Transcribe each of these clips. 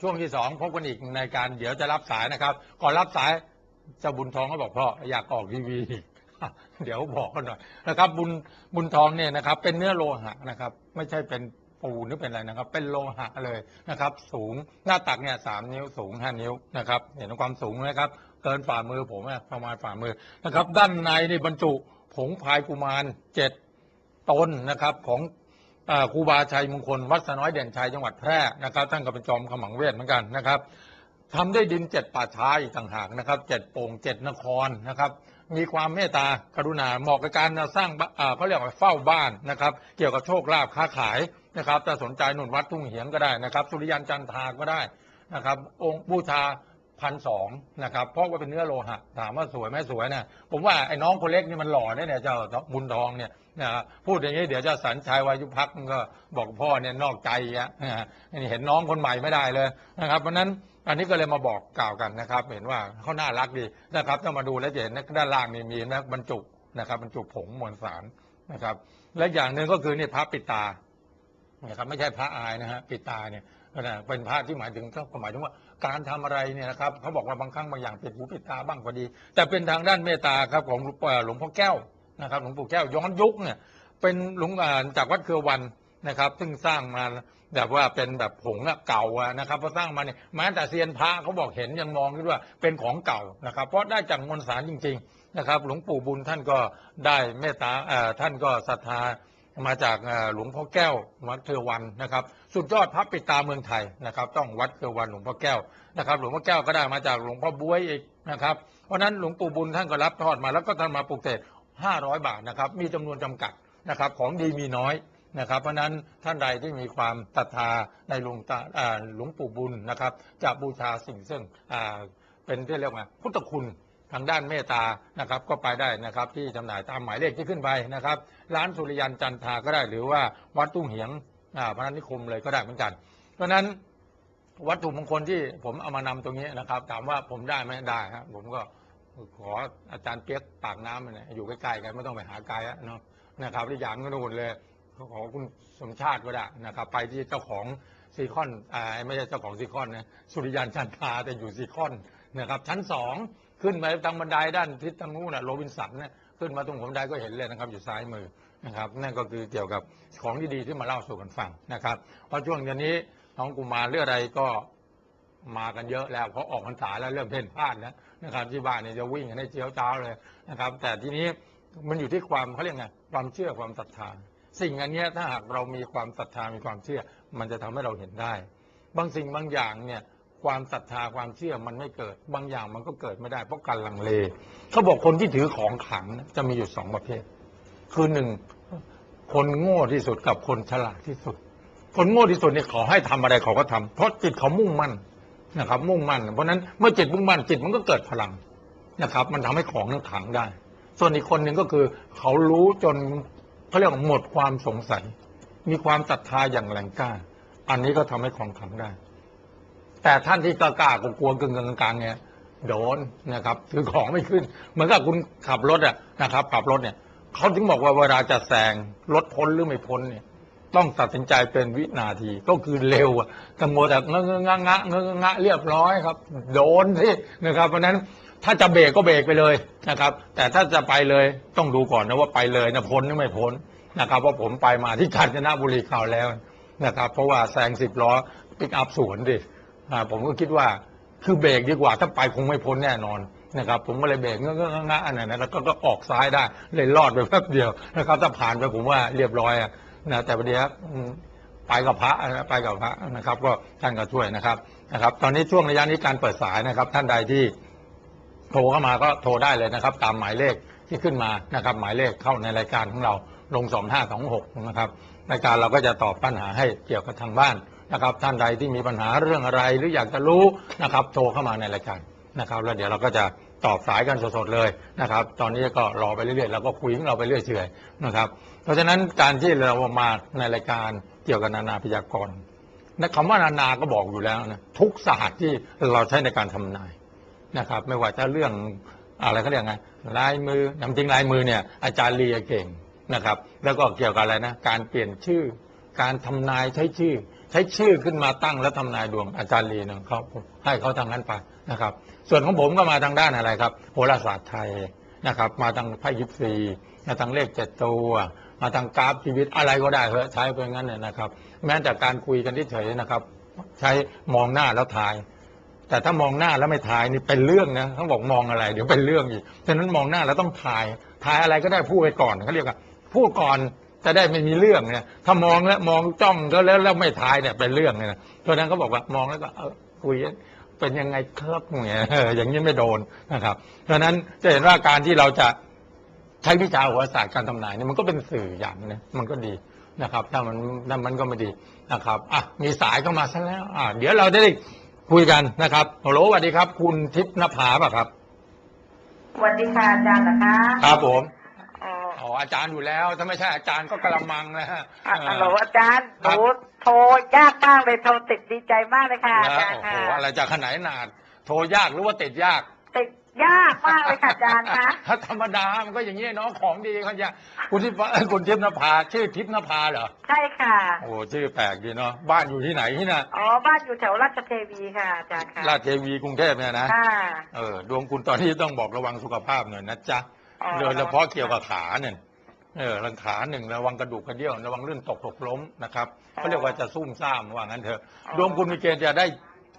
ช่วงที่สองพบกันอีกในการเดี๋ยวจะรับสายนะครับ ก่อนรับสายเจ้าบุญทองก็บอกพ่ออยากออกทีวีเดี๋ยวบอกกันหน่อยนะครับ บุญบุญทองเนี่ยนะครับ เป็นเนื้อโลหะนะครับ ไม่ใช่เป็นปูนหรือเป็นอะไรนะครับ เป็นโลหะเลยนะครับ สูงหน้าตักเนี่ยสามนิ้วสูงห้านิ้วนะครับ เห็นความสูงไหมครับ เกินฝ่ามือผมประมาณฝ่ามือนะครับ ด้านในนี่บรรจุผงพายกุมารเจ็ดตนนะครับของ ครูบาชัยมงคลวัดสน้อยเด่นชัยจังหวัดแพร่นะครับท่านก็เป็นจอมขมังเวทเหมือนกันนะครับทำได้ดินเจ็ดป่าช้าอีกต่างหากนะครับเจ็ดโป่งเจ็ดนครนะครับ มีความเมตตากรุณาเหมาะกับการสร้างอ่าเขาเรียกว่าเฝ้าบ้านนะครับ เกี่ยวกับโชคลาภค้าขายนะครับถ้าสนใจหนุนวัดทุ่งเหียงก็ได้นะครับ สุริยันจันทาก็ได้นะครับ องค์บูชา พันสองนะครับเพราะว่าเป็นเนื้อโลหะถามว่าสวยไหมสวยนะผมว่าไอ้น้องคนเล็กนี่มันหล่อเนี่ยเจ้าบุญทองเนี่ยนะพูดอย่างนี้เดี๋ยวเจะสันชัยวายุพักก็บอกพ่อเนี่ยนอกใจอะนี่เห็นน้องคนใหม่ไม่ได้เลยนะครับเพราะนั้นอันนี้ก็เลยมาบอกกล่าวกันนะครับ เห็นว่าเขาน่ารักดีนะครับถ้ามาดูแล้วจะเห็นด้านล่างนี่มีนะบรรจุนะครับบรรจุผงมวลสารนะครับ และอย่างหนึ่งก็คือนี่พระปิดตานะครับไม่ใช่พระอายนะฮะปิดตาเนี่ย นะเป็นพระที่หมายถึงก็หมายถึงว่า การทำอะไรเนี่ยนะครับเขาบอกว่าบางครั้งบางอย่างปิดหูปิดตาบ้างก็ดี แต่เป็นทางด้านเมตตาครับของหลวงพ่อแก้วนะครับ หลวงปู่แก้วย้อนยุคเนี่ยเป็นหลวงอ่าจากวัดเครือวันนะครับ ซึ่งสร้างมาแบบว่าเป็นแบบผงเก่านะครับพอสร้างมาเนี่ยแม้แต่เซียนพระเขาบอกเห็นยังมองคิดว่าเป็นของเก่านะครับ เพราะได้จากมวลสารจริง ๆนะครับ หลวงปู่บุญท่านก็ได้เมตตาอ่อท่านก็ศรัทธา มาจากหลวงพ่อแก้ววัดเครือวันนะครับ สุดยอดพระปิดตาเมืองไทยนะครับ ต้องวัดเครือวันหลวงพ่อแก้วนะครับหลวงพ่อแก้วก็ได้มาจากหลวงพ่อบ้วยอีกนะครับเพราะนั้นหลวงปู่บุญท่านก็รับทอดมาแล้วก็ท่านมาปลูกเสก500 บาทนะครับ มีจำนวนจำกัดนะครับ ของดีมีน้อยนะครับ เพราะนั้นท่านใดที่มีความศรัทธาในหลวงตาหลวงปู่บุญนะครับ จะบูชาสิ่งซึ่งเป็นที่เรียกว่าพุทธคุณ ทางด้านเมตตานะครับก็ไปได้นะครับที่จำหน่ายตามหมายเลขที่ขึ้นไปนะครับร้านสุริยันจันทาก็ได้หรือว่าวัดตุ้งเหียงพระนันนิคมเลยก็ได้เหมือนกัน เพราะฉะนั้นวัตถุมงคลที่ผมเอามานำตรงนี้นะครับ ถามว่าผมได้ไหมได้ครับผมก็ขออาจารย์เปียกปากน้ำเนี่ยอยู่ใกล้ๆกันไม่ต้องไปหาไกลเนาะนะครับที่อย่างก็นู่นเลยขอคุณสมชาติก็ได้นะครับ ไปที่เจ้าของซีคอนอไม่ใช่เจ้าของซีคอนนะสุริยันจันทาแต่อยู่ซีคอนนะครับชั้นสอง ขึ้นไปทางบันไดด้านทิศทางนู้นน่ะโรบินสันเนี่ยขึ้นมาตรงผมไดก็เห็นเลยนะครับ อยู่ซ้ายมือนะครับนั่นก็คือเกี่ยวกับของดีๆที่มาเล่าสู่กันฟังนะครับเพราะช่วงเดือนนี้น้องกุมารเรื่องอะไรก็มากันเยอะแล้วเพราะออกพรรษาแล้วเริ่มเพ่นพลาดแล้วนะครับ ที่บ้านเนี่ยจะวิ่งกันให้เจียวจ้าเลยนะครับ แต่ทีนี้มันอยู่ที่ความเขาเรียกไงความเชื่อความศรัทธาสิ่งอันนี้ถ้าหากเรามีความศรัทธามีความเชื่อ มันจะทำให้เราเห็นได้ บางสิ่งบางอย่างเนี่ย ความศรัทธาความเชื่อมันไม่เกิด บางอย่างมันก็เกิดไม่ได้เพราะการลังเลเขาบอกคนที่ถือของขลังจะมีอยู่สองประเภท คือหนึ่งคนโง่ที่สุดกับคนฉลาดที่สุด คนโง่ที่สุดเนี่ยเขาให้ทำอะไรเขาก็ทำเพราะจิตเขามุ่งมั่นนะครับ มุ่งมั่น เพราะนั้นเมื่อจิตมุ่งมั่นจิตมันก็เกิดพลังนะครับ มันทำให้ของนั้นขังได้ ส่วนอีกคนหนึ่งก็คือ เขารู้จนเขาเรียกว่าหมดความสงสัย มีความศรัทธาอย่างแรงกล้า อันนี้ก็ทำให้ของขังได้ แต่ท่านที่กล้าๆกลัวกึ่งๆกลางๆเนี่ยโดนนะครับถือของไม่ขึ้น เหมือนกับคุณขับรถอะนะครับขับรถเนี่ยเขาถึงบอกว่าเวลาจะแซงรถพ้นหรือไม่พ้นเนี่ย ต้องตัดสินใจเป็นวินาทีก็คือเร็วอะแตโมแต่เงะงะงะเงะงะเรียบร้อยครับ โดนที่นะครับเพราะนั้นถ้าจะเบรกก็เบรกไปเลยนะครับ แต่ถ้าจะไปเลยต้องดูก่อนนะว่าไปเลยนะพ้นหรือไม่พ้นนะครับเพราะผมไปมาที่กาญจนบุรีข่าวแล้วนะครับ เพราะว่าแซงสิบล้อปิกอัพสวนดิ ผมก็คิดว่าคือเบรกดีกว่าถ้าไปคงไม่พ้นแน่นอนนะครับ ผมก็เลยเบรกเงอะเงอะงอันนั้นแล้วก็ออกซ้ายได้เลยรอดไปแป๊บเดียวนะครับถ้าผ่านไปผมว่าเรียบร้อยนะแต่ประเดี๋ยวไปกับพระนะไปกับพระนะครับ ก็ท่านก็ช่วยนะครับนะครับ ตอนนี้ช่วงระยะนี้การเปิดสายนะครับ ท่านใดที่โทรเข้ามาก็โทรได้เลยนะครับ ตามหมายเลขที่ขึ้นมานะครับ หมายเลขเข้าในรายการของเราลงสองห้าสองหกนะครับรายการเราก็จะตอบปัญหาให้เกี่ยวกับทางบ้าน นะครับท่านใดที่มีปัญหาเรื่องอะไรหรืออยากจะรู้นะครับ โทรเข้ามาในรายการนะครับ แล้วเดี๋ยวเราก็จะตอบสายกันสดๆเลยนะครับ ตอนนี้ก็รอไปเรื่อยๆเราก็คุยของเราไปเรื่อยเฉยๆนะครับ เพราะฉะนั้นการที่เรามาในรายการเกี่ยวกับนานาพยากรณ์นะคำว่านานาก็บอกอยู่แล้วนะทุกศาสตร์ที่เราใช้ในการทำนายนะครับ ไม่ว่าจะเรื่องอะไรเขาเรียกไงลายมือนำจริงลายมือเนี่ยอาจารย์เลียเก่งนะครับ แล้วก็เกี่ยวกับอะไรนะการเปลี่ยนชื่อ การทำนายใช้ชื่อ ใช้ชื่อขึ้นมาตั้งแล้วทำนายดวงอาจารย์ลีเนี่ยเขาให้เขาทางนั้นไปนะครับ ส่วนของผมก็มาทางด้านอะไรครับโหราศาสตร์ไทยนะครับ มาทางไพ่ยิปซีมาทางเลขเจ็ดตัวมาทางกราฟชีวิตอะไรก็ได้เถอะใช้ไปงั้นเนี่ยนะครับ แม้แต่การคุยกันที่เฉยนะครับ ใช้มองหน้าแล้วทาย แต่ถ้ามองหน้าแล้วไม่ทายนี่เป็นเรื่องนะเขาบอกมองอะไร เดี๋ยวเป็นเรื่องอีกฉะนั้นมองหน้าแล้วต้องทายทายอะไรก็ได้พูดไปก่อนเขาเรียกว่าพูดก่อน จะได้ไม่มีเรื่องเนี่ยถ้ามองแล้วมองจ้องก็แล้วแล้วไม่ทายเนี่ยเป็นเรื่องเนี่ยนะเพราะฉะนั้นเขาบอกว่ามองแล้วก็เออคุยเป็นยังไงครับเนี่ยเอออย่างนี้ไม่โดนนะครับ เพราะฉะนั้นจะเห็นว่าการที่เราจะใช้วิชาโหราศาสตร์การทำนายเนี่ยมันก็เป็นสื่ออย่างนึงมันก็ดีนะครับ ถ้ามันถ้ามันก็ไม่ดีนะครับอะมีสายเข้ามาซะแล้ว อะเดี๋ยวเราจะได้คุยกันนะครับฮัลโหลสวัสดีครับ คุณทิพย์นภาป่ะครับสวัสดีค่ะอาจารย์เหรอคะครับผม อ๋ออ๋ออาจารย์อยู่แล้ว ถ้าไม่ใช่อาจารย์ก็กระมังนะฮะอะเออฮัลโหลอาจารย์หครับนูโทรยากมากเลยโทรติดดีใจมากเลยค่ะอานะจารย์โอ้โหค่ะอะไรจะขนาดหนาดโทรยากหรือว่าติดยาก ติดยากมากเลยค่ะอาจารย์คะถ้าธรรมดา มันก็อย่างนี้เนาะของดีเขาจะคุณทิพย์คุณทิพย์นภาชื่อทิพย์นภาเหรอ ใช่ค่ะ โอ้ชื่อแปลกดีเนาะบ้านอยู่ที่ไหนที่น่ะอ๋อ บ้านอยู่แถวราชเทวีค่ะอาจารย์ค่ะ ราชเทวีกรุงเทพเนี่ยนะค่ะ เออดวงคุณตอนนี้ต้องบอกระวังสุขภาพหน่อยนะจ๊ะอ๋อ โดยเฉพาะเกี่ยวกับขาเนี่ย เออรังขาหนึ่งระวังกระดูกกระเดี่ยวระวังลื่นตกหกล้มนะครับเขาเรียกว่าจะซุ่มซ่ามว่างั้นเถอะดวงคุณมีเกณฑ์จะได้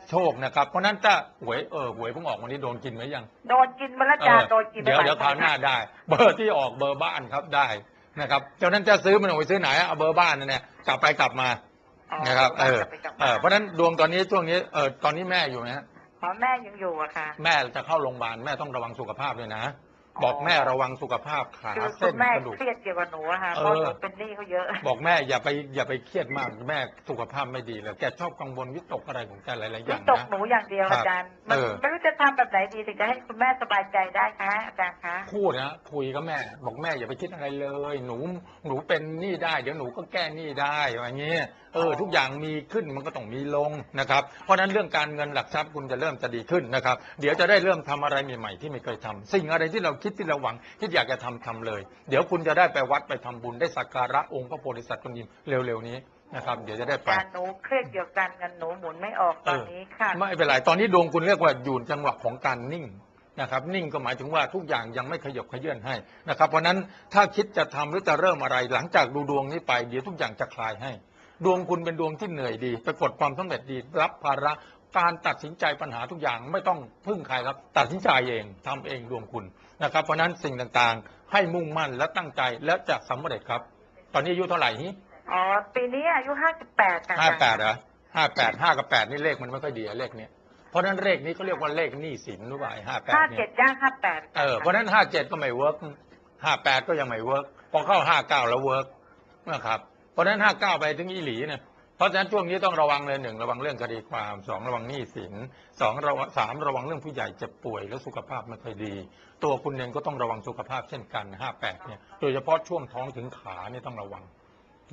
โชคนะครับ เพราะฉะนั้นถ้าหวยเออหวยเพิ่งออกวันนี้โดนกินไหมยัง โดนกินมาแล้วอาจารย์โดนกินไปเดี๋ยวหลเดี๋ยวคราวหน้าคได้ เบอร์ที่ออกเบอร์บ้านครับได้นะครับเจ้านั้นจะซื้อมันเอาไปซื้อไหนอะเอาเบอร์บ้านนั่นแหละกลับไปกลับมาอ๋อนะครับเออไปกลับมาเออเพราะฉะนั้นดวงตอนนี้ช่วงนี้เออตอนนี้แม่อยู่ไหมฮะอ๋อแม่ยังอยู่อะค่ะ แม่จะเข้าโรงพยาบาลแม่ต้องระวังสุขภาพด้วยนะ บอกแม่ระวังสุขภาพขาคือคุเส้นณแม่กระดูก เครียดเกี่ยวกับหนูอะค่ะเออเพราะหนูเป็นหนี้เขาเยอะ บอกแม่อย่าไปอย่าไปเครียดมากแม่สุขภาพไม่ดีเลยแกชอบกังวลวิตกอะไรของแกหลายๆอวิย่างตกนะ หนูอย่างเดียวครับอาจารย์ มันเออ ไม่รู้จะทำแบบไหนดีถึงจะให้คุณแม่สบายใจได้คะอาจารย์คะ พูดนะคุยกับแม่ บอกแม่อย่าไปคิดอะไรเลย หนูหนูเป็นหนี้ได้เดี๋ยวหนูก็แก้หนี้ได้อย่างเงี้ยเออ ทุกอย่างมีขึ้นมันก็ต้องมีลงนะครับ เพราะฉะนั้นเรื่องการเงินหลักทรัพย์คุณจะเริ่มจะดีขึ้นนะครับ เดี๋ยวจะได้เริ่มทำอะไรใหม่ๆที่ไม่เคยทำสิ่งอะไรที่เราคิดที่เราหวังที่อยากจะทำทำเลย เดี๋ยวคุณจะได้ไปวัดไปทำบุญได้สักการะองค์พระโพธิสัตว์คนยิมเร็วๆนี้นะครับ เดี๋ยวจะได้ไปการหนูเครียดเกี่ยวกับการเงินหนูหมุนไม่ออกตอนนี้ค่ะไม่เป็นไรตอนนี้ดวงคุณเรียกว่าอยู่จังหวะของการนิ่งนะครับนิ่งก็หมายถึงว่าทุกอย่างยังไม่ขยบขยื่นให้นะครับเพราะฉะนั้นถ้าคิดจะทำหรือจะเริ่มอะไร หลังจากดูดวงนี้ไป เดี๋ยวทุกอย่างจะคลายให้ ดวงคุณเป็นดวงที่เหนื่อยดีประกฏความสำเร็จดี รับภาระ การตัดสินใจปัญหาทุกอย่างไม่ต้องพึ่งใครครับ ตัดสินใจเองทำเองดวงคุณนะครับ เพราะฉะนั้นสิ่งต่างๆ ให้มุ่งมั่นและตั้งใจและจะสำเร็จครับ ตอนนี้อายุเท่าไหร่นี่อ๋อปีนี้อายุห้าสิบแปดค่ะห้าแปดเหรอห้าแปดห้ากับแปดนี่เลขมันไม่ค่อยดีอะเลขเนี้ยเพราะฉะนั้นเลขนี้เขาเรียกว่าเลขหนี้สินรู้ป่ะห้าแปดห้าเนี่เจ็ยดย่างห้าแปดเออเพราะฉะนั้นห้าเจ็ดก็ไม่เวิร์กห้าแปดก็ยังไม่เวิร์กพอเข้าห้าเก้าแล้วเวิร์กนะครับเพราะฉะนั้นห้าเก้าไปถึงอีหลีเนี่ย เพราะฉะนั้นช่วงนี้ต้องระวังเลยหนึ่งระวังเรื่องคดีความสองระวังหนี้สินสองระวังสามระวังเรื่องผู้ใหญ่เจ็บป่วยและสุขภาพไม่ค่อยดี ตัวคุณเองก็ต้องระวังสุขภาพเช่นกันห้าแปดเนี่ยโดยเฉพาะช่วงท้องถึงขาเนี่ยต้องระวัง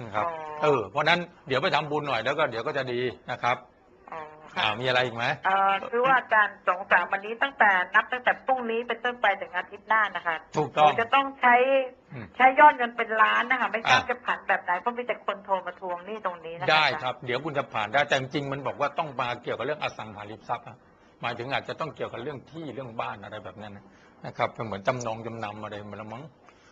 นะครับเออเพราะฉะนั้นเดี๋ยวไปทำบุญหน่อยแล้วก็เดี๋ยวก็จะดีนะครับ อ๋ออ่าค่ะมีอะไรอีกไหมเอ่อคือว่าอาจารย์สงสารวันนี้ตั้งแต่นับตั้งแต่พรุ่งนี้เป็นต้นไปถึงอาทิตย์หน้านะคะถูกหต้นูองจะต้องใช้อืม ใช้ยอดเงินเป็นล้านนะคะไม่ทราบอะ จะผันแบบไหนเพราะมีแต่คนโทรมาทวงหนี้ตรงนี้นะคะได้อาจาย์ครับ เดี๋ยวคุณจะผ่านได้แต่จริงๆมันบอกว่าต้องมาเกี่ยวกับเรื่องอสังหาริมทรัพย์อะหมายถึงอาจจะต้องเกี่ยวกับเรื่องที่เรื่องบ้านอะไรแบบนั้นนะนะครับเหมือนจำนองจำนำอะไรมาละมั้ง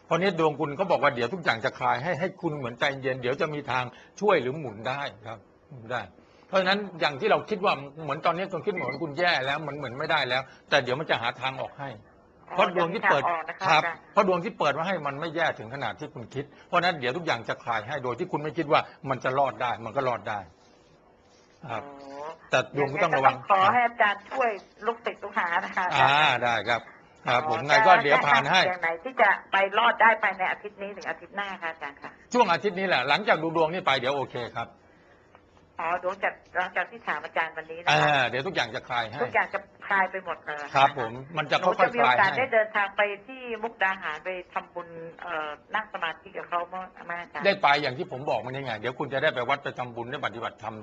เพราะนี้ดวงคุณเขาบอกว่าเดี๋ยวทุกอย่างจะคลายให้ให้คุณเหมือนใจเย็นเดี๋ยวจะมีทางช่วยหรือหมุนได้ครับหมุนได้ เพราะฉะนั้นอย่างที่เราคิดว่าเหมือนตอนนี้คุณคิดเหมือนคุณแย่แล้วมันเหมือนไม่ได้แล้ว แต่เดี๋ยวมันจะหาทางออกให้เพราะดวงที่เปิดอ๋อยังมีทางออกนะคะครับอาจารย์เพราะดวงที่เปิดมาให้มันไม่แย่ถึงขนาดที่คุณคิด เพราะฉะนั้นเดี๋ยวทุกอย่างจะคลายให้โดยที่คุณไม่คิดว่ามันจะรอดได้มันก็รอดได้ครับโอ้แต่ดวงก็ต้องระวังขอให้อาจารย์ช่วยลูกศิษย์ลูกหานะคะอาจารอ่าย์ได้ครับครับผมอ๋อไงก็เดี๋ยวผ่านให้อย่างไหนที่จะไปรอดได้ภายในอาทิตย์นี้ถึงอาทิตย์หน้าค่ะอาจารย์ค่ะช่วงอาทิตย์นี้แหละหลังจากดูดวงนี่ไปเดี๋ยวโอเคครับ อ๋อดวงจากหลังจากที่ถามอาจารย์วันนี้นะอ่าคะเดี๋ยวทุกอย่างจะคลายให้ ทุกอย่างจะคลายไปหมดเลยครับผม มันจะหนูค่อจะยมีๆคโอลายกาสให้ ได้เดินทางไปที่มุกดาหารไปทำบุญเอ่อนั่งสมาธิกับเขาเมื่อมาอาจารย์ ได้ไปอย่างที่ผมบอกมันยังไง เดี๋ยวคุณจะได้ไปวัดไปทำบุญได้ปฏิบัติธรรม